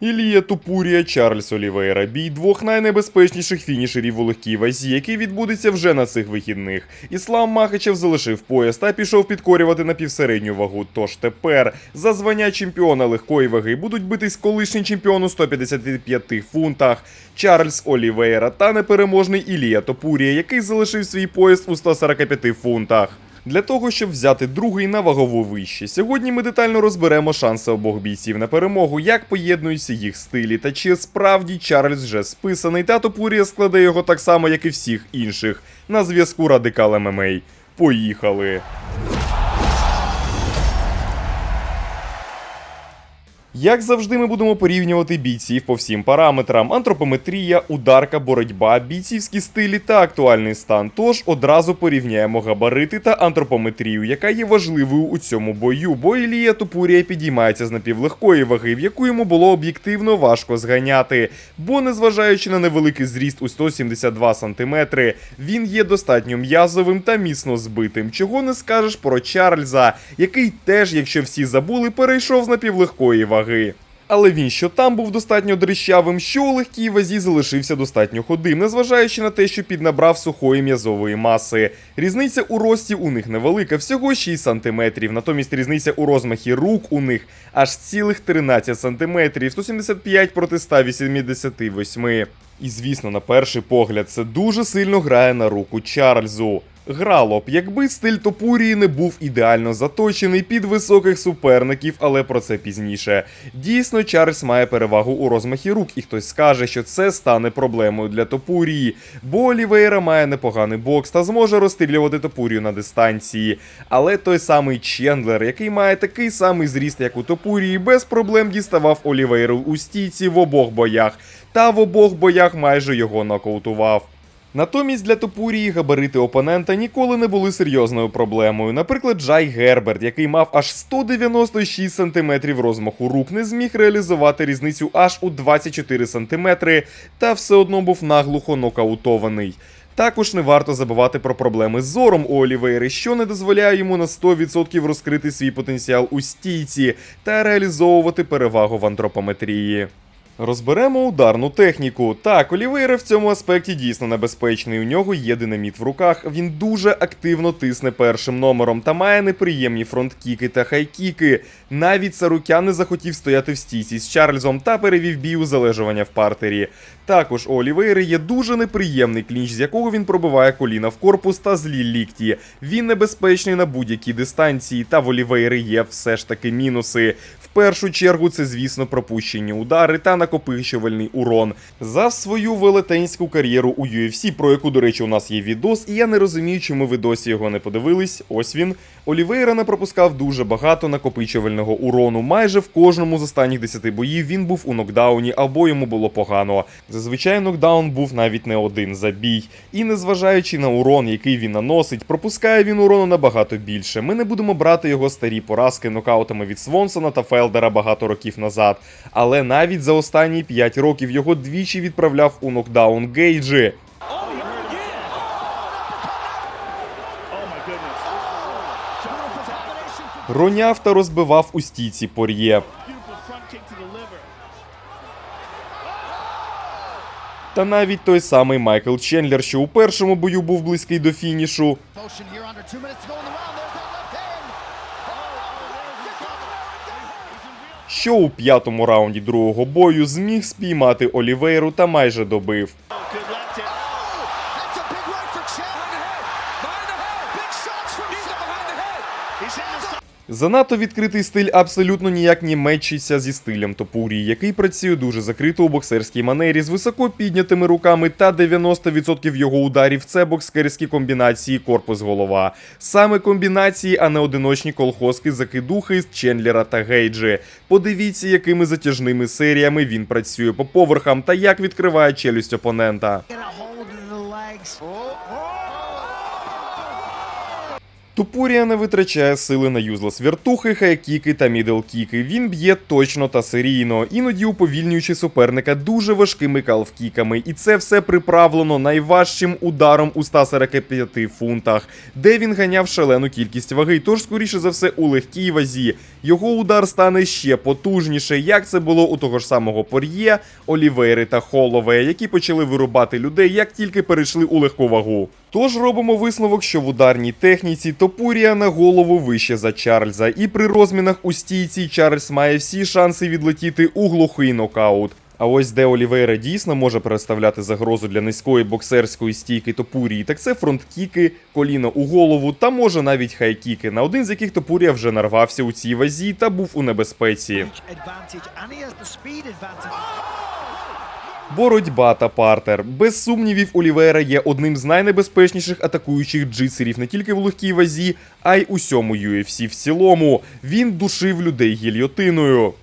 Ілія Тупурія, Чарльз Олівейра. Бій двох найнебезпечніших фінішерів у легкій вазі, який відбудеться вже на цих вихідних. Іслам Махачев залишив пояс та пішов підкорювати на півсередню вагу. Тож тепер за звання чемпіона легкої ваги будуть битись колишній чемпіон у 155 фунтах Чарльз Олівейра та непереможний Ілія Топурія, який залишив свій пояс у 145 фунтах. Для того, щоб взяти другий на вагову вище, сьогодні ми детально розберемо шанси обох бійців на перемогу, як поєднуються їх стилі, та чи справді Чарльз вже списаний, та Топурія складе його так само, як і всіх інших, на зв'язку Радикал ММА. Поїхали! Як завжди, ми будемо порівнювати бійців по всім параметрам: антропометрія, ударка, боротьба, бійцівські стилі та актуальний стан. Тож одразу порівняємо габарити та антропометрію, яка є важливою у цьому бою, бо Ілія Топурія підіймається з напівлегкої ваги, в яку йому було об'єктивно важко зганяти. Бо, незважаючи на невеликий зріст у 172 см, він є достатньо м'язовим та міцно збитим. Чого не скажеш про Чарльза, який теж, якщо всі забули, перейшов з напівлегкої ваги. Але він що там був достатньо дрищавим, що у легкій вазі залишився достатньо ходим, незважаючи на те, що піднабрав сухої м'язової маси. Різниця у рості у них невелика, всього 6 см, натомість різниця у розмахі рук у них аж цілих 13 см, 175 проти 188. І звісно, на перший погляд, це дуже сильно грає на руку Чарльзу. Грало б, якби стиль Топурії не був ідеально заточений під високих суперників, але про це пізніше. Дійсно, Чарльз має перевагу у розмахі рук, і хтось скаже, що це стане проблемою для Топурії, бо Олівейра має непоганий бокс та зможе розстрілювати Топурію на дистанції. Але той самий Чендлер, який має такий самий зріст, як у Топурії, без проблем діставав Олівейру у стійці в обох боях, та в обох боях майже його нокаутував. Натомість для Топурії габарити опонента ніколи не були серйозною проблемою. Наприклад, Джай Герберт, який мав аж 196 см розмаху рук, не зміг реалізувати різницю аж у 24 см, та все одно був наглухо нокаутований. Також не варто забувати про проблеми з зором у Олівейри, що не дозволяє йому на 100% розкрити свій потенціал у стійці та реалізовувати перевагу в антропометрії. Розберемо ударну техніку. Так, Олівейра в цьому аспекті дійсно небезпечний. У нього є динаміт в руках. Він дуже активно тисне першим номером та має неприємні фронткіки та хайкіки. Навіть Сарукян не захотів стояти в стійці з Чарльзом та перевів бій у залежування в партері. Також у Олівейри є дуже неприємний клінч, з якого він пробиває коліна в корпус та злі лікті. Він небезпечний на будь-якій дистанції, та в Олівейри є все ж таки мінуси. В першу чергу це, звісно, пропущені удари та накопичувальний урон. За свою велетенську кар'єру у UFC, про яку, до речі, у нас є відос, і я не розумію, чому ви досі його не подивились. Ось він. Олівейра не пропускав дуже багато накопичувального урону. Майже в кожному з останніх 10 боїв він був у нокдауні або йому було погано. Зазвичай нокдаун був навіть не один забій. І незважаючи на урон, який він наносить, пропускає він урону набагато більше. Ми не будемо брати його старі поразки нокаутами від Свонсона та Фелдера багато років назад. Але навіть за останні 5 років його двічі відправляв у нокдаун Гейджі. Роняв та розбивав у стійці пор'є. Та навіть той самий Майкл Чендлер, що у першому бою був близький до фінішу, що у п'ятому раунді другого бою зміг спіймати Олівейру та майже добив. That's Занадто відкритий стиль абсолютно ніяк не мечиться зі стилем Топурії, який працює дуже закрито у боксерській манері з високо піднятими руками та 90% його ударів це боксерські комбінації корпус-голова. Саме комбінації, а не одиночні колхозки закидухи з Чендлера та Гейджі. Подивіться, якими затяжними серіями він працює по поверхам та як відкриває челюсть опонента. Тупурія не витрачає сили на юзлес вертухи, хайкіки та мідл-кіки. Він б'є точно та серійно, іноді уповільнюючи суперника дуже важкими калфкіками. І це все приправлено найважчим ударом у 145 фунтах, де він ганяв шалену кількість ваги. Тож, скоріше за все, у легкій вазі його удар стане ще потужніше, як це було у того ж самого Пор'є, Олівейри та Холове, які почали вирубати людей, як тільки перейшли у легку вагу. Тож робимо висновок, що в ударній техніці Топурія на голову вище за Чарльза, і при розмінах у стійці Чарльз має всі шанси відлетіти у глухий нокаут. А ось де Олівейра дійсно може представляти загрозу для низької боксерської стійки Топурії, так це фронткіки, коліна у голову та може навіть хайкіки, на один з яких Топурія вже нарвався у цій вазі та був у небезпеці. Боротьба та партер. Без сумнівів, Олівера є одним з найнебезпечніших атакуючих джитсерів не тільки в легкій вазі, а й усьому UFC в цілому. Він душив людей гільйотиною.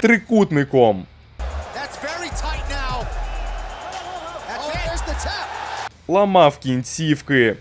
Трикутником. Ламав кінцівки.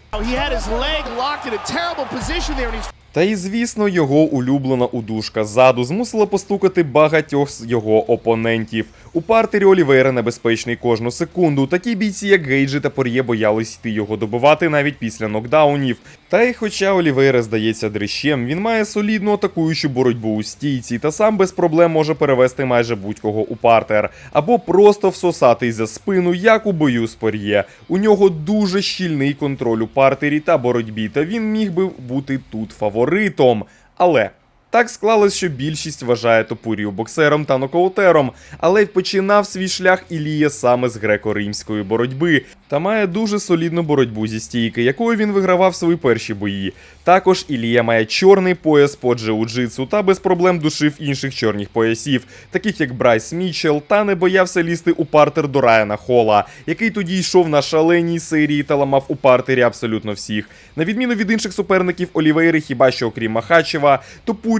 Та і, звісно, його улюблена удушка ззаду змусила постукати багатьох з його опонентів. У партері Олівейра небезпечний кожну секунду. Такі бійці, як Гейджі та Пор'є, боялись йти його добивати навіть після нокдаунів. Та й хоча Олівейра здається дрищем, він має солідну атакуючу боротьбу у стійці та сам без проблем може перевести майже будь-кого у партер, або просто всосатись за спину, як у бою з Пор'є. У нього дуже щільний контроль у партері та боротьбі, та він міг би бути тут фаворитом. Але так склалось, що більшість вважає Топурію боксером та нокаутером, але й починав свій шлях Ілія саме з греко-римської боротьби та має дуже солідну боротьбу зі стійки, якою він вигравав свої перші бої. Також Ілія має чорний пояс по джиу-джитсу та без проблем душив інших чорних поясів, таких як Брайс Мітчелл, та не боявся лізти у партер до Райана Хола, який тоді йшов на шаленій серії та ламав у партері абсолютно всіх. На відміну від інших суперників Олівейри, хіба що окрім Махачева,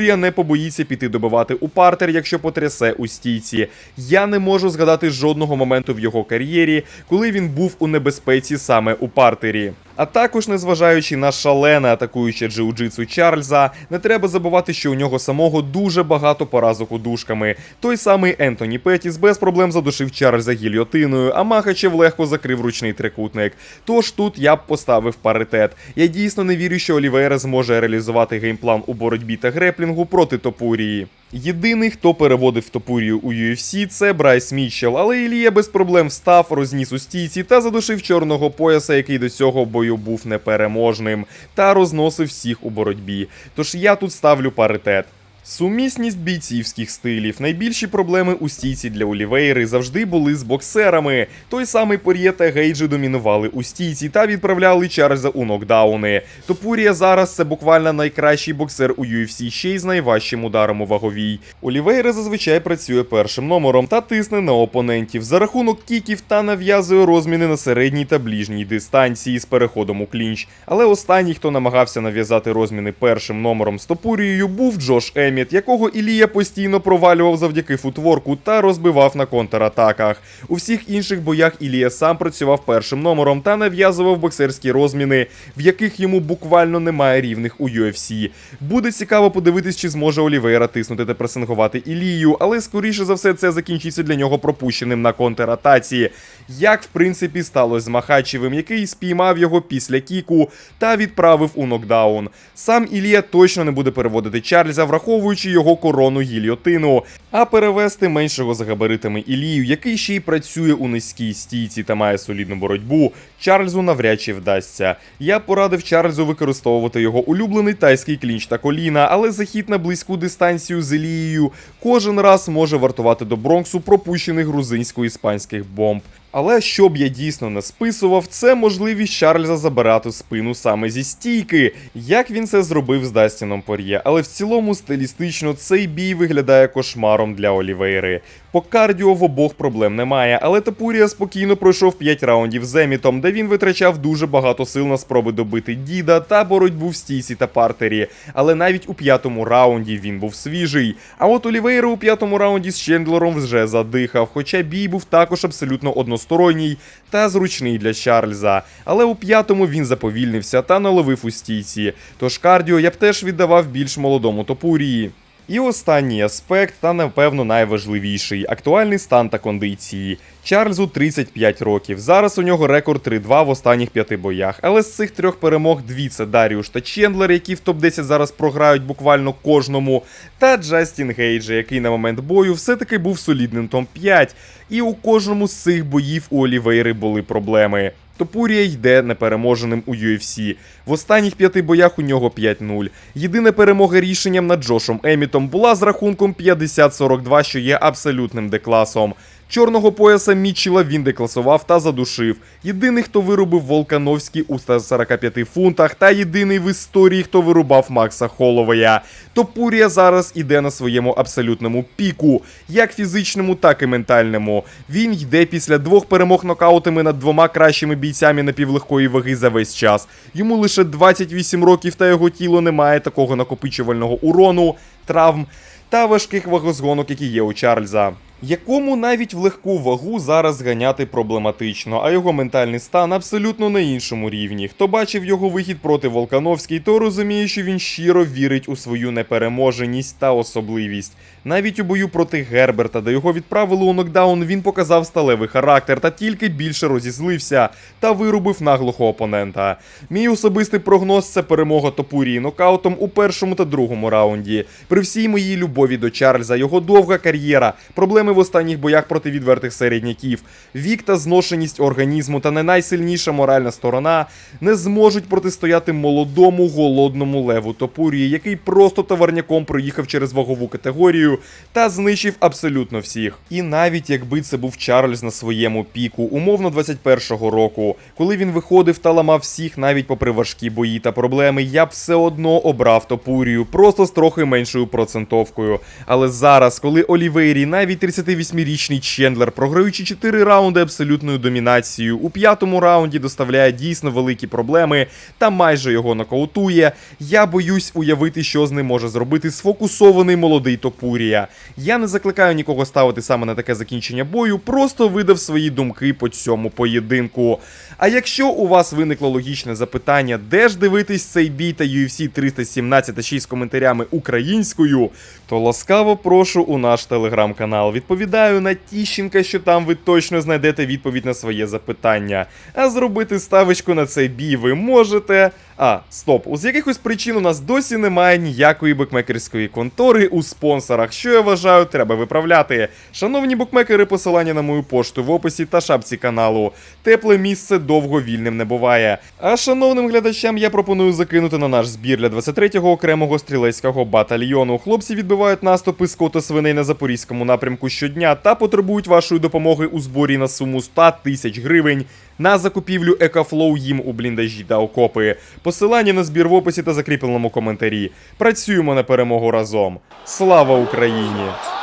Топурія не побоїться піти добивати у партер, якщо потрясе у стійці. Я не можу згадати жодного моменту в його кар'єрі, коли він був у небезпеці саме у партері. А також, незважаючи на шалене атакуюче джиу-джитсу Чарльза, не треба забувати, що у нього самого дуже багато поразок удушками. Той самий Ентоні Петіс без проблем задушив Чарльза гільйотиною, а Махачев легко закрив ручний трикутник. Тож тут я б поставив паритет. Я дійсно не вірю, що Олівейра зможе реалізувати геймплан у боротьбі та греплінгу проти Топурії. Єдиний, хто переводив Топурію у UFC, це Брайс Мітчелл, але Ілія без проблем встав, розніс у стійці та задушив чорного пояса, який до цього бою був непереможним, та розносив всіх у боротьбі. Тож я тут ставлю паритет. Сумісність бійцівських стилів. Найбільші проблеми у стійці для Олівейри завжди були з боксерами. Той самий Пор'є та Гейджі домінували у стійці та відправляли Чарльза у нокдауни. Топурія зараз це буквально найкращий боксер у UFC, ще й з найважчим ударом у ваговій. Олівейра зазвичай працює першим номером та тисне на опонентів за рахунок кіків та нав'язує розміни на середній та ближній дистанції з переходом у клінч. Але останній, хто намагався нав'язати розміни першим номером з Топурією, був Джош Еміт, якого Ілія постійно провалював завдяки футворку та розбивав на контратаках. У всіх інших боях Ілія сам працював першим номером та нав'язував боксерські розміни, в яких йому буквально немає рівних у UFC. Буде цікаво подивитись, чи зможе Олівейра тиснути та пресингувати Ілію, але скоріше за все це закінчиться для нього пропущеним на контратаці. Як в принципі сталося з Махачевим, який спіймав його після кіку та відправив у нокдаун. Сам Ілія точно не буде переводити Чарльза, враховуючи його корону гільйотину, а перевести меншого за габаритами Ілію, який ще й працює у низькій стійці та має солідну боротьбу, Чарльзу навряд чи вдасться. Я порадив Чарльзу використовувати його улюблений тайський клінч та коліна, але захід на близьку дистанцію з Ілією кожен раз може вартувати до Бронксу пропущених грузинсько-іспанських бомб. Але що б я дійсно не списував, це можливість Чарльза забирати спину саме зі стійки, як він це зробив з Дастіном Пор'є. Але в цілому стилістично цей бій виглядає кошмаром для Олівейри. По кардіо в обох проблем немає, але Тапурія спокійно пройшов 5 раундів з Емітом, де він витрачав дуже багато сил на спроби добити Діда та боротьбу в стійці та партері. Але навіть у п'ятому раунді він був свіжий. А от Олівейра у п'ятому раунді з Чендлером вже задихав, хоча бій був також абсолютно однострунний односторонній та зручний для Чарльза. Але у п'ятому він заповільнився та наловив у стійці. Тож кардіо я б теж віддавав більш молодому Топурії. І останній аспект, та напевно найважливіший актуальний стан та кондиції. Чарльзу 35 років. Зараз у нього рекорд 3-2 в останніх п'яти боях. Але з цих трьох перемог дві це Даріуш та Чендлер, які в топ-10 зараз програють буквально кожному, та Джастін Гейджа, який на момент бою все-таки був солідним топ-5. І у кожному з цих боїв у Олівейри були проблеми. Топурія йде непереможеним у UFC. В останніх п'яти боях у нього 5-0. Єдина перемога рішенням над Джошом Емітом була з рахунком 50-42, що є абсолютним декласом. Чорного пояса Мітчела він декласував та задушив. Єдиний, хто вирубив Волкановський у 145 фунтах, та єдиний в історії, хто вирубав Макса Холовея. Топурія зараз іде на своєму абсолютному піку, як фізичному, так і ментальному. Він йде після двох перемог нокаутами над двома кращими бійцями напівлегкої ваги за весь час. Йому лише 28 років, та його тіло не має такого накопичувального урону, травм та важких вагозгонок, які є у Чарльза. Якому навіть в легку вагу зараз ганяти проблематично, а його ментальний стан абсолютно на іншому рівні. Хто бачив його вихід проти Волкановський, то розуміє, що він щиро вірить у свою непереможеність та особливість. Навіть у бою проти Герберта, де його відправили у нокдаун, він показав сталевий характер та тільки більше розізлився та вирубив наглухого опонента. Мій особистий прогноз це перемога Топурії нокаутом у першому та другому раунді. При всій моїй любові до Чарльза, його довга кар'єра, проблеми в останніх боях проти відвертих середняків, вік та зношеність організму та не найсильніша моральна сторона не зможуть протистояти молодому голодному леву Топурії, який просто товарняком проїхав через вагову категорію та знищив абсолютно всіх. І навіть якби це був Чарльз на своєму піку, умовно 21-го року, коли він виходив та ламав всіх навіть попри важкі бої та проблеми, я б все одно обрав Топурію, просто з трохи меншою процентовкою. Але зараз, коли Олівейрі, навіть 38-річний Чендлер, програючи 4 раунди абсолютною домінацією, у п'ятому раунді доставляє дійсно великі проблеми та майже його нокаутує, я боюсь уявити, що з ним може зробити сфокусований молодий Топурія. Я не закликаю нікого ставити саме на таке закінчення бою, просто видав свої думки по цьому поєдинку. А якщо у вас виникло логічне запитання, де ж дивитись цей бій та UFC 317 та 6 з коментарями українською, то ласкаво прошу у наш телеграм-канал. Відповідаю на Тіщенка, що там ви точно знайдете відповідь на своє запитання. А зробити ставочку на цей бій ви можете. А, стоп, з якихось причин у нас досі немає ніякої букмекерської контори у спонсорах, що я вважаю, треба виправляти. Шановні букмекери, посилання на мою пошту в описі та шапці каналу. Тепле місце довго вільним не буває. А шановним глядачам я пропоную закинути на наш збір для 23-го окремого стрілецького батальйону. Хлопці відбивають наступи скоту свиней на запорізькому напрямку щодня та потребують вашої допомоги у зборі на суму 100 тисяч гривень на закупівлю Екафлоу їм у бліндажі та окопи. Посилання на збір в описі та закріпленому коментарі. Працюємо на перемогу разом. Слава Україні!